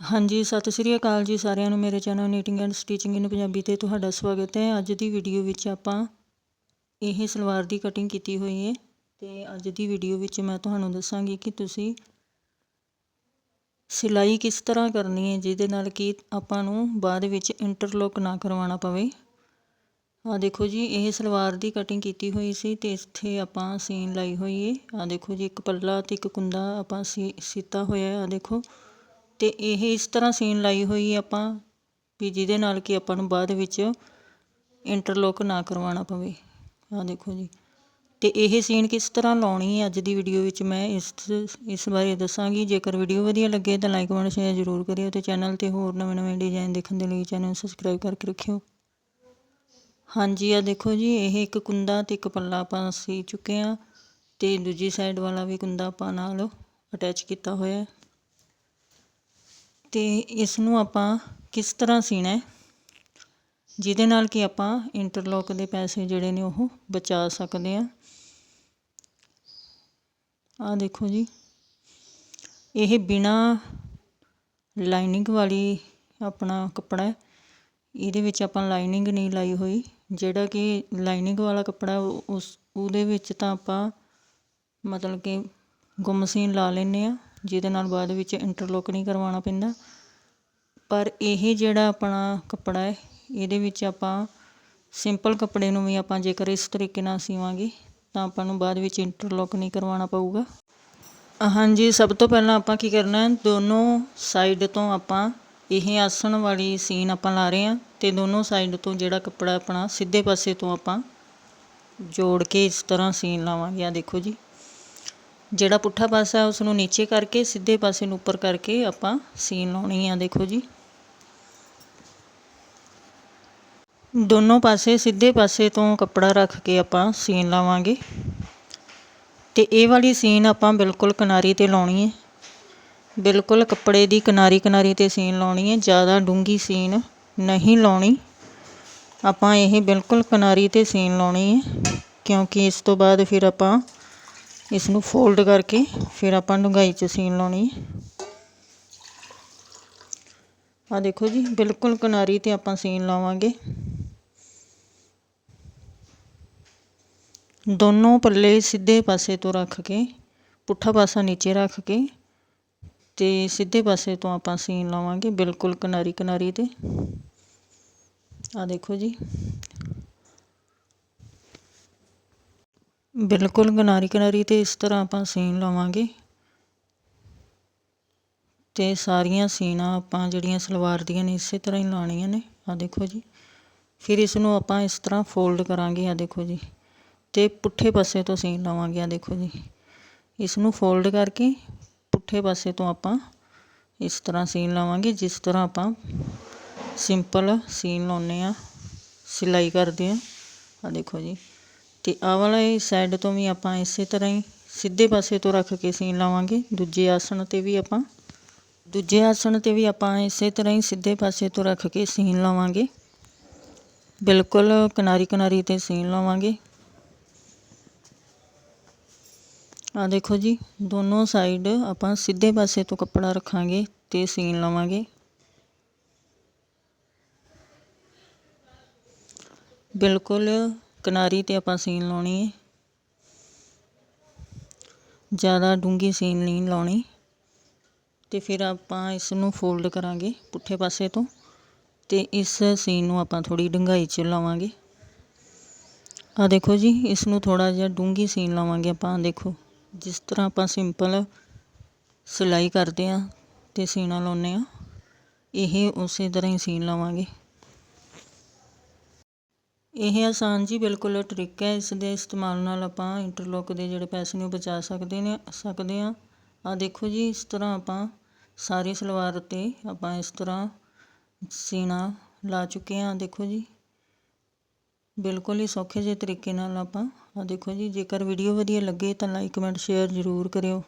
ਹਾਂਜੀ, ਸਤਿ ਸ਼੍ਰੀ ਅਕਾਲ ਜੀ ਸਾਰਿਆਂ ਨੂੰ। ਮੇਰੇ channel knitting and stitching in Punjabi ਤੇ ਤੁਹਾਡਾ ਸਵਾਗਤ ਹੈ। ਅੱਜ ਦੀ ਵੀਡੀਓ ਵਿੱਚ ਆਪਾਂ ਇਹ ਸਲਵਾਰ ਦੀ ਕਟਿੰਗ ਕੀਤੀ ਹੋਈ ਹੈ ਤੇ ਅੱਜ ਦੀ ਵੀਡੀਓ ਵਿੱਚ ਮੈਂ ਤੁਹਾਨੂੰ ਦੱਸਾਂਗੀ ਕਿ ਤੁਸੀਂ ਸਿਲਾਈ ਕਿਸ ਤਰ੍ਹਾਂ ਕਰਨੀ ਹੈ ਜਿਹਦੇ ਨਾਲ ਕਿ ਆਪਾਂ ਨੂੰ ਬਾਅਦ ਵਿੱਚ ਇੰਟਰਲੋਕ ਨਾ ਕਰਵਾਉਣਾ ਪਵੇ। ਆ ਦੇਖੋ ਜੀ, ਇਹ ਸਲਵਾਰ ਦੀ ਕਟਿੰਗ ਕੀਤੀ ਹੋਈ ਸੀ ਤੇ ਇੱਥੇ ਆਪਾਂ ਸੀਨ ਲਾਈ ਹੋਈ ਹੈ ਆ ਦੇਖੋ ਜੀ, ਇੱਕ ਪੱਲਾ ਤੇ ਇੱਕ ਕੁੰਦਾ ਆਪਾਂ ਸੀ, ਸੀਤਾ ਹੋਇਆ ਆ ਦੇਖੋ ਅਤੇ ਇਹ ਇਸ ਤਰ੍ਹਾਂ ਸੀਨ ਲਾਈ ਹੋਈ ਆਪਾਂ ਵੀ ਜਿਹਦੇ ਨਾਲ ਕਿ ਆਪਾਂ ਨੂੰ ਬਾਅਦ ਵਿੱਚ ਇੰਟਰਲੋਕ ਨਾ ਕਰਵਾਉਣਾ ਪਵੇ। ਆਹ ਦੇਖੋ ਜੀ। ਅਤੇ ਇਹ ਸੀਨ ਕਿਸ ਤਰ੍ਹਾਂ ਲਾਉਣੀ ਹੈ ਅੱਜ ਦੀ ਵੀਡੀਓ ਵਿੱਚ ਮੈਂ ਇਸ ਇਸ ਬਾਰੇ ਦੱਸਾਂਗੀ। ਜੇਕਰ ਵੀਡੀਓ ਵਧੀਆ ਲੱਗੇ ਤਾਂ ਲਾਈਕ ਕਮੈਂਟ ਸ਼ੇਅਰ ਜ਼ਰੂਰ ਕਰਿਓ ਤੇ ਚੈਨਲ ਤੇ ਹੋਰ ਨਵੇਂ ਨਵੇਂ ਡਿਜ਼ਾਈਨ ਦੇਖਣ ਦੇ ਲਈ ਚੈਨਲ ਸਬਸਕ੍ਰਾਈਬ ਕਰਕੇ ਰੱਖਿਓ। ਹਾਂਜੀ ਆ ਦੇਖੋ ਜੀ, ਇਹ ਇੱਕ ਕੁੰਦਾ ਤੇ ਇੱਕ ਪੱਲਾ ਆਪਾਂ ਸੀ ਚੁੱਕੇ ਆ ਤੇ ਦੂਜੀ ਸਾਈਡ ਵਾਲਾ ਵੀ ਕੁੰਦਾ ਆਪਾਂ ਨਾਲ ਅਟੈਚ ਕੀਤਾ ਹੋਇਆ। ਹੈ ਇਸ ਨੂੰ ਆਪਾਂ ਕਿਸ ਤਰ੍ਹਾਂ ਸੀਣਾ ਜਿਹਦੇ ਨਾਲ ਕਿ ਆਪਾਂ ਇੰਟਰਲੋਕ ਦੇ ਪੈਸੇ ਜਿਹੜੇ ਨੇ ਉਹ ਬਚਾ ਸਕਦੇ ਹਾਂ। ਆਹ ਦੇਖੋ ਜੀ। ਇਹ ਬਿਨਾ ਲਾਈਨਿੰਗ ਵਾਲੀ ਆਪਣਾ ਕੱਪੜਾ ਹੈ। ਇਹਦੇ ਵਿੱਚ ਆਪਾਂ ਲਾਈਨਿੰਗ ਨਹੀਂ ਲਾਈ ਹੋਈ। ਜਿਹੜਾ ਕਿ ਲਾਈਨਿੰਗ ਵਾਲਾ ਕੱਪੜਾ ਉਸ, ਉਹਦੇ ਵਿੱਚ ਤਾਂ ਆਪਾਂ ਮਤਲਬ ਕਿ ਗੁੰਮ ਸੀਨ ਲਾ ਲੈਂਦੇ ਆ ਜਿਹਦੇ ਨਾਲ ਬਾਅਦ ਵਿੱਚ ਇੰਟਰਲੋਕ ਨਹੀਂ ਕਰਵਾਉਣਾ ਪੈਂਦਾ। ਪਰ ਇਹ ਜਿਹੜਾ ਆਪਣਾ ਕੱਪੜਾ ਹੈ, ਇਹਦੇ ਵਿੱਚ ਆਪਾਂ ਸਿੰਪਲ ਕੱਪੜੇ ਨੂੰ ਵੀ ਆਪਾਂ ਜੇਕਰ ਇਸ ਤਰੀਕੇ ਨਾਲ ਸੀਵਾਂਗੇ, ਤਾਂ ਆਪਾਂ ਨੂੰ ਬਾਅਦ ਵਿੱਚ ਇੰਟਰਲੋਕ ਨਹੀਂ ਕਰਵਾਉਣਾ ਪਊਗਾ। ਹਾਂਜੀ, ਸਭ ਤੋਂ ਪਹਿਲਾਂ ਆਪਾਂ ਕੀ ਕਰਨਾ ਹੈ, ਦੋਨੋਂ ਸਾਈਡ ਤੋਂ ਆਪਾਂ ਇਹ ਆਸਣ ਵਾਲੀ ਸੀਨ ਆਪਾਂ ਲਾ ਰਹੇ ਹਾਂ ਤੇ ਦੋਨੋਂ ਸਾਈਡ ਤੋਂ ਜਿਹੜਾ ਕੱਪੜਾ ਆਪਣਾ ਸਿੱਧੇ ਪਾਸੇ ਤੋਂ ਆਪਾਂ ਜੋੜ ਕੇ ਇਸ ਤਰ੍ਹਾਂ ਸੀਨ ਲਾਵਾਂਗੇ। ਆ ਦੇਖੋ ਜੀ। ਜਿਹੜਾ ਪੁੱਠਾ ਪਾਸਾ ਉਸ ਨੂੰ ਨੀਚੇ ਕਰਕੇ, ਸਿੱਧੇ ਪਾਸੇ ਨੂੰ ਉੱਪਰ ਕਰਕੇ ਆਪਾਂ ਸੀਨ ਲਾਉਣੀ ਆ, ਦੇਖੋ ਜੀ। ਦੋਨੋਂ ਪਾਸੇ, ਸਿੱਧੇ ਪਾਸੇ ਤੋਂ ਕੱਪੜਾ ਰੱਖ ਕੇ ਆਪਾਂ ਸੀਨ ਲਾਵਾਂਗੇ। ਤੇ ਇਹ ਵਾਲੀ ਸੀਨ ਆਪਾਂ ਬਿਲਕੁਲ ਕਿਨਾਰੀ ਤੇ ਲਾਉਣੀ ਹੈ ਬਿਲਕੁਲ ਕੱਪੜੇ ਦੀ ਕਿਨਾਰੀ ਕਿਨਾਰੀ ਤੇ ਸੀਨ ਲਾਉਣੀ ਹੈ ਜ਼ਿਆਦਾ ਡੂੰਗੀ ਸੀਨ ਨਹੀਂ ਲਾਉਣੀ। ਆਪਾਂ ਇਹ ਬਿਲਕੁਲ ਕਿਨਾਰੀ ਤੇ ਸੀਨ ਲਾਉਣੀ ਹੈ ਕਿਉਂਕਿ ਇਸ ਤੋਂ ਬਾਅਦ ਫਿਰ ਆਪਾਂ ਇਸ ਨੂੰ ਫੋਲਡ ਕਰਕੇ ਫਿਰ ਆਪਾਂ ਡੂੰਘਾਈ 'ਚ ਸੀਨ ਲਾਉਣੀ ਹੈ। ਆ ਦੇਖੋ ਜੀ, ਬਿਲਕੁਲ ਕਿਨਾਰੀ ਤੇ ਆਪਾਂ ਸੀਨ ਲਾਵਾਂਗੇ। ਦੋਨੋਂ ਪੱਲੇ ਸਿੱਧੇ ਪਾਸੇ ਤੋਂ ਰੱਖ ਕੇ, ਪੁੱਠਾ ਪਾਸਾ ਨੀਚੇ ਰੱਖ ਕੇ ਤੇ ਸਿੱਧੇ ਪਾਸੇ ਤੋਂ ਆਪਾਂ ਸੀਨ ਲਾਵਾਂਗੇ, ਬਿਲਕੁਲ ਕਿਨਾਰੀ ਕਿਨਾਰੀ ਤੇ। ਆ ਦੇਖੋ ਜੀ ਬਿਲਕੁਲ ਕਿਨਾਰੀ ਕਿਨਾਰੀ ਤੇ ਇਸ ਤਰ੍ਹਾਂ ਆਪਾਂ ਸੀਨ ਲਵਾਂਗੇ। ਅਤੇ ਸਾਰੀਆਂ ਸੀਨਾਂ ਆਪਾਂ ਜਿਹੜੀਆਂ ਸਲਵਾਰ ਦੀਆਂ ਨੇ ਇਸੇ ਤਰ੍ਹਾਂ ਹੀ ਲਾਉਣੀਆਂ ਨੇ। ਆਹ ਦੇਖੋ ਜੀ। ਫਿਰ ਇਸ ਨੂੰ ਆਪਾਂ ਇਸ ਤਰ੍ਹਾਂ ਫੋਲਡ ਕਰਾਂਗੇ, ਆਹ ਦੇਖੋ ਜੀ। ਅਤੇ ਪੁੱਠੇ ਪਾਸੇ ਤੋਂ ਸੀਨ ਲਵਾਂਗੇ, ਆਹ ਦੇਖੋ ਜੀ। ਇਸ ਨੂੰ ਫੋਲਡ ਕਰਕੇ ਪੁੱਠੇ ਪਾਸੇ ਤੋਂ ਆਪਾਂ ਇਸ ਤਰ੍ਹਾਂ ਸੀਨ ਲਵਾਂਗੇ, ਜਿਸ ਤਰ੍ਹਾਂ ਆਪਾਂ ਸਿੰਪਲ ਸੀਨ ਲਾਉਂਦੇ ਆ ਸਿਲਾਈ ਕਰਦੇ ਆ ਆਹ ਦੇਖੋ ਜੀ। ਤੇ ਆਹ ਵਾਲਾ ਇਹ ਸਾਈਡ ਤੋਂ ਵੀ ਆਪਾਂ ਇਸੇ ਤਰ੍ਹਾਂ ਹੀ ਸਿੱਧੇ ਪਾਸੇ ਤੋਂ ਰੱਖ ਕੇ ਸੀਨ ਲਾਵਾਂਗੇ। ਦੂਜੇ ਆਸਣ ਤੇ ਵੀ ਆਪਾਂ, ਦੂਜੇ ਆਸਣ ਤੇ ਵੀ ਆਪਾਂ ਇਸੇ ਤਰ੍ਹਾਂ ਹੀ ਸਿੱਧੇ ਪਾਸੇ ਤੋਂ ਰੱਖ ਕੇ ਸੀਨ ਲਾਵਾਂਗੇ। ਬਿਲਕੁਲ ਕਿਨਾਰੀ ਕਿਨਾਰੀ ਤੇ ਸੀਨ ਲਾਵਾਂਗੇ। ਆ ਦੇਖੋ ਜੀ, ਦੋਨੋਂ ਸਾਈਡ ਆਪਾਂ ਸਿੱਧੇ ਪਾਸੇ ਤੋਂ ਕੱਪੜਾ ਰੱਖਾਂਗੇ ਤੇ ਸੀਨ ਲਾਵਾਂਗੇ। ਬਿਲਕੁਲ ਕਿਨਾਰੀ ਤੇ ਆਪਾਂ ਸੀਨ ਲਾਉਣੀ ਹੈ ਜ਼ਿਆਦਾ ਡੂੰਗੀ ਸੀਨ ਨਹੀਂ ਲਾਉਣੀ। ਤੇ ਫਿਰ ਆਪਾਂ ਇਸ ਨੂੰ ਫੋਲਡ ਕਰਾਂਗੇ ਪੁੱਠੇ ਪਾਸੇ ਤੋਂ ਤੇ ਇਸ ਸੀਨ ਨੂੰ ਆਪਾਂ ਥੋੜੀ ਡੂੰਘਾਈ 'ਚ ਲਾਵਾਂਗੇ। ਆ ਦੇਖੋ ਜੀ ਇਸ ਨੂੰ ਥੋੜਾ ਜਿਹਾ ਡੂੰਗੀ ਸੀਨ ਲਾਵਾਂਗੇ ਆਪਾਂ ਦੇਖੋ। ਜਿਸ ਤਰ੍ਹਾਂ ਆਪਾਂ ਸਿੰਪਲ ਸਿਲਾਈ ਕਰਦੇ ਆ ਤੇ ਸੀਨਾ ਲਾਉਨੇ ਆ, ਇਹ ਉਸੇ ਤਰ੍ਹਾਂ ਹੀ ਸੀਨ ਲਾਵਾਂਗੇ। ਇਹ ਆਸਾਨ ਜੀ, ਬਿਲਕੁਲ ਟ੍ਰਿਕ ਹੈ। ਇਸ ਦੇ ਇਸਤੇਮਾਲ ਨਾਲ ਆਪਾਂ ਇੰਟਰਲੋਕ ਦੇ ਜਿਹੜੇ ਪੈਸੇ ਨੇ ਉਹ ਬਚਾ ਸਕਦੇ ਨੇ, ਸਕਦੇ ਆ ਆ ਦੇਖੋ ਜੀ, ਇਸ ਤਰ੍ਹਾਂ ਆਪਾਂ ਸਾਰੀ ਸਲਵਾਰ ਤੇ ਆਪਾਂ ਇਸ ਤਰ੍ਹਾਂ ਸੀਣਾ ਲਾ ਚੁੱਕੇ ਆ ਦੇਖੋ ਜੀ। ਬਿਲਕੁਲ ਹੀ ਸੌਖੇ ਜਿਹੇ ਤਰੀਕੇ ਨਾਲ ਆਪਾਂ ਆ ਦੇਖੋ ਜੀ, ਜੇਕਰ ਵੀਡੀਓ ਵਧੀਆ ਲੱਗੇ ਤਾਂ ਲਾਈਕ ਕਮੈਂਟ ਸ਼ੇਅਰ ਜ਼ਰੂਰ ਕਰਿਓ।